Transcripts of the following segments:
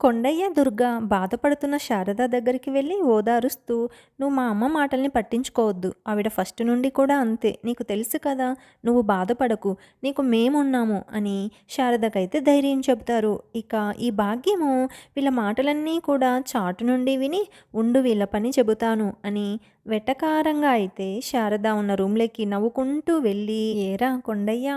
కొండయ్య దుర్గ బాధపడుతున్న శారద దగ్గరికి వెళ్ళి ఓదారుస్తూ నువ్వు మా అమ్మ మాటల్ని పట్టించుకోవద్దు. ఆవిడ ఫస్ట్ నుండి కూడా అంతే. నీకు తెలుసు కదా నువ్వు బాధపడకు. నీకు మేమున్నాము అని శారదకైతే ధైర్యం చెబుతారు. ఇక ఈ భాగ్యము వీళ్ళ మాటలన్నీ కూడా చాటు నుండి విని ఉండు వీళ్ళ పని చెబుతాను అని వెటకారంగా అయితే శారద ఉన్న రూమ్లోకి నవ్వుకుంటూ వెళ్ళి ఏరా కొండయ్య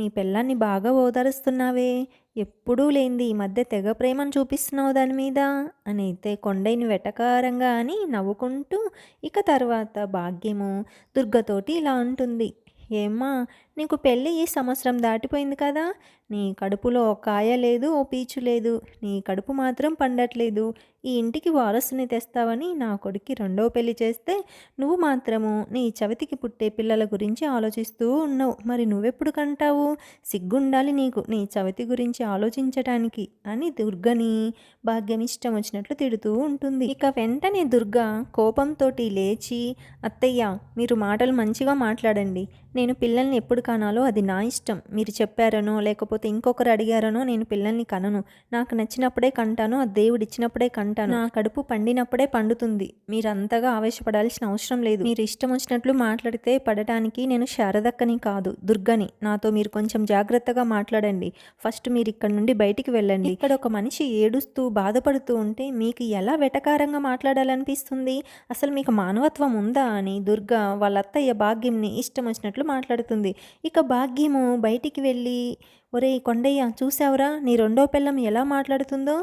నీ పిల్లాన్ని బాగా ఓదారుస్తున్నావే. ఎప్పుడూ లేనిది ఈ మధ్య తెగ ప్రేమను చూపిస్తున్నావు దాని మీద. అని అయితే కొండైని వెటకారంగా అని నవ్వుకుంటూ ఇక తర్వాత భాగ్యము దుర్గతోటి ఇలా అంటుంది. ఏమ్మా నీకు పెళ్ళి ఈ సంవత్సరం దాటిపోయింది కదా. నీ కడుపులో ఓ కాయ లేదు ఓ పీచు లేదు. నీ కడుపు మాత్రం పండట్లేదు. ఈ ఇంటికి వారసుని తెస్తావని నా కొడుక్కి రెండో పెళ్ళి చేస్తే నువ్వు మాత్రము నీ చవితికి పుట్టే పిల్లల గురించి ఆలోచిస్తూ ఉన్నావు. మరి నువ్వెప్పుడు కంటావు? సిగ్గుండాలి నీకు నీ చవితి గురించి ఆలోచించటానికి అని దుర్గని భాగ్యం ఇష్టం వచ్చినట్లు తిడుతూ ఉంటుంది. ఇక వెంటనే దుర్గ కోపంతో లేచి అత్తయ్య మీరు మాటలు మంచిగా మాట్లాడండి. నేను పిల్లల్ని ఎప్పుడు కనాలో అది నా ఇష్టం. మీరు చెప్పారనో లేకపోతే ఇంకొకరు అడిగారనో నేను పిల్లల్ని కనను. నాకు నచ్చినప్పుడే కంటాను ఆ దేవుడు ఇచ్చినప్పుడే కంటాను. నా కడుపు పండినప్పుడే పండుతుంది. మీరు అంతగా ఆవేశపడాల్సిన అవసరం లేదు. మీరు ఇష్టం వచ్చినట్లు మాట్లాడితే పడటానికి నేను శారదక్కని కాదు దుర్గని. నాతో మీరు కొంచెం జాగ్రత్తగా మాట్లాడండి. ఫస్ట్ మీరు ఇక్కడ నుండి బయటికి వెళ్ళండి. ఇక్కడ ఒక మనిషి ఏడుస్తూ బాధపడుతూ ఉంటే మీకు ఎలా వెటకారంగా మాట్లాడాలనిపిస్తుంది? అసలు మీకు మానవత్వం ఉందా అని దుర్గ వాళ్ళ అత్తయ్య భాగ్యంని ఇష్టం వచ్చినట్లు మాట్లాడుతుంది. ఇక భాగ్యము బయటికి వెళ్ళి ఒరే కొండయ్య చూసావురా నీ రెండో పిల్లం ఎలా మాట్లాడుతుందో?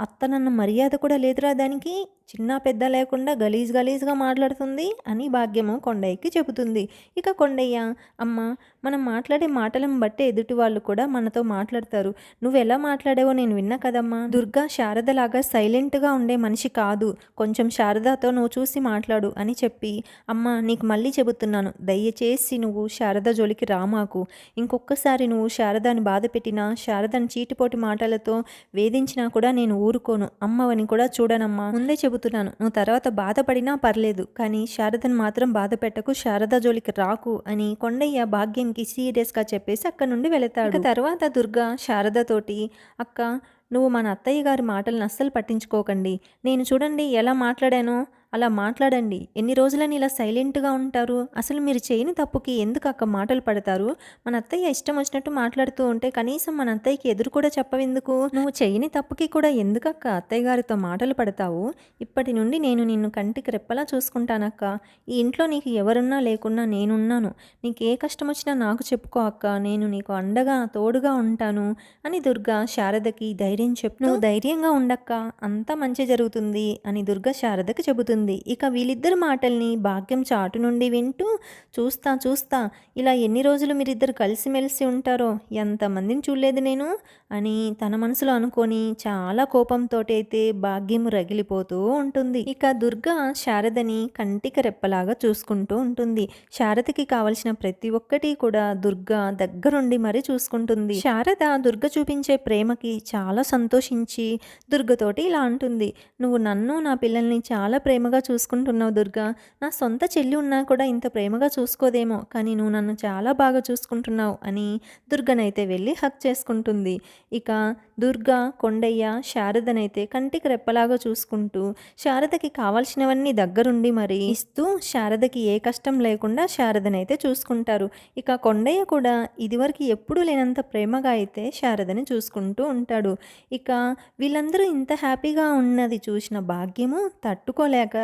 అత్త నన్ను మర్యాద కూడా లేదురా దానికి? చిన్న పెద్ద లేకుండా గలీజ్ గలీజ్గా మాట్లాడుతుంది అని భాగ్యము కొండయ్యకి చెబుతుంది. ఇక కొండయ్య అమ్మ మనం మాట్లాడే మాటలను బట్టే ఎదుటి వాళ్ళు కూడా మనతో మాట్లాడతారు. నువ్వు ఎలా మాట్లాడావో నేను విన్నా కదమ్మా. దుర్గా శారదలాగా సైలెంట్గా ఉండే మనిషి కాదు. కొంచెం శారదతో నువ్వు చూసి మాట్లాడు అని చెప్పి అమ్మ నీకు మళ్ళీ చెబుతున్నాను. దయచేసి నువ్వు శారద జోలికి రామాకు ఇంకొకసారి నువ్వు శారదాని బాధ పెట్టినా శారదని చీటిపోటి మాటలతో వేధించినా కూడా నేను ఊరుకోను. అమ్మవని కూడా చూడనమ్మా. ముందే చెబుతున్నాను. నువ్వు తర్వాత బాధపడినా పర్లేదు కానీ శారదను మాత్రం బాధ పెట్టకు శారద జోలికి రాకు అని కొండయ్య భాగ్యంకి సీరియస్గా చెప్పేసి అక్కడ నుండి వెళతాడు. తర్వాత దుర్గా శారదతోటి అక్క నువ్వు మన అత్తయ్య గారి మాటలను అస్సలు పట్టించుకోకండి. నేను చూడండి ఎలా మాట్లాడానో. అలా మాట్లాడండి. ఎన్ని రోజులని ఇలా సైలెంట్గా ఉంటారు? అసలు మీరు చేయని తప్పుకి ఎందుకు అక్క మాటలు పడతారు? మన అత్తయ్య ఇష్టం వచ్చినట్టు మాట్లాడుతూ ఉంటే కనీసం మన అత్తయ్యకి ఎదురు కూడా చెప్పవెందుకు? నువ్వు చేయని తప్పుకి కూడా ఎందుకు అక్క అత్తయ్య గారితో మాటలు పడతావు? ఇప్పటి నుండి నేను నిన్ను కంటికి రెప్పలా చూసుకుంటానక్క ఈ ఇంట్లో నీకు ఎవరున్నా లేకున్నా నేనున్నాను. నీకు ఏ కష్టం వచ్చినా నాకు చెప్పుకో అక్క. నేను నీకు అండగా తోడుగా ఉంటాను. అని దుర్గా శారదకి ధైర్యం చెప్పు నువ్వు ధైర్యంగా ఉండక్క. అంతా మంచి జరుగుతుంది అని దుర్గా శారదకి చెబుతుంది. ఇక వీళ్ళిద్దరి మాటల్ని భాగ్యం చాటు నుండి వింటూ చూస్తా చూస్తా ఇలా ఎన్ని రోజులు మీరిద్దరు కలిసిమెలిసి ఉంటారో? ఎంతమందిని చూడలేదు నేను? అని తన మనసులో అనుకొని చాలా కోపంతో అయితే భాగ్యం రగిలిపోతూ ఉంటుంది. ఇక దుర్గా శారదని కంటికి రెప్పలాగా చూసుకుంటూ ఉంటుంది. శారదకి కావలసిన ప్రతి ఒక్కటి కూడా దుర్గా దగ్గరుండి మరీ చూసుకుంటుంది. శారద దుర్గ చూపించే ప్రేమకి చాలా సంతోషించి దుర్గతోటి ఇలా అంటుంది. నువ్వు నన్ను నా పిల్లల్ని చాలా ప్రేమగా చూసుకుంటున్నావు దుర్గా. నా సొంత చెల్లి ఉన్నా కూడా ఇంత ప్రేమగా చూసుకోదేమో కానీ నువ్వు నన్ను చాలా బాగా చూసుకుంటున్నావు అని దుర్గనైతే వెళ్ళి హక్ చేసుకుంటుంది. ఇక దుర్గా కొండయ్య శారదనైతే కంటికి రెప్పలాగా చూసుకుంటూ శారదకి కావాల్సినవన్నీ దగ్గరుండి మరి ఇస్తూ శారదకి ఏ కష్టం లేకుండా శారదనైతే చూసుకుంటారు. ఇక కొండయ్య కూడా ఇదివరకు ఎప్పుడూ లేనంత ప్రేమగా అయితే శారదని చూసుకుంటూ ఉంటాడు. ఇక వీళ్ళందరూ ఇంత హ్యాపీగా ఉన్నది చూసిన భాగ్యము తట్టుకోలేక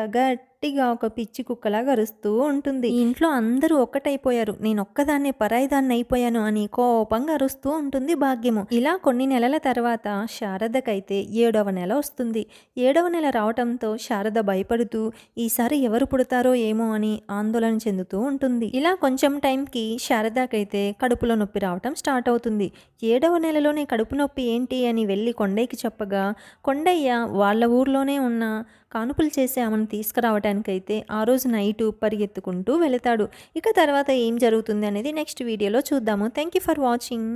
గట్టిగా ఒక పిచ్చి కుక్కలాగా అరుస్తూ ఉంటుంది. ఇంట్లో అందరూ ఒక్కటైపోయారు. నేను ఒక్కదాన్నే పరాయిదాన్ని అయిపోయాను అని కోపంగా అరుస్తూ ఉంటుంది భాగ్యము. ఇలా కొన్ని నెలల తర్వాత శారదకైతే ఏడవ నెల వస్తుంది. ఏడవ నెల రావటంతో శారద భయపడుతూ ఈసారి ఎవరు పుడతారో ఏమో అని ఆందోళన చెందుతూ ఉంటుంది. ఇలా కొంచెం టైంకి శారదకైతే కడుపులో నొప్పి రావటం స్టార్ట్ అవుతుంది. ఏడవ నెలలోనే కడుపు నొప్పి ఏంటి అని వెళ్ళి కొండయ్యకి చెప్పగా కొండయ్య వాళ్ళ ఊర్లోనే ఉన్న కానుపులు చేసి ఆమెను తీసుకురావడానికైతే ఆ రోజు నైట్ పరిగెత్తుకుంటూ వెళతాడు. ఇక తర్వాత ఏం జరుగుతుంది అనేది నెక్స్ట్ వీడియోలో చూద్దాము. Thank you for watching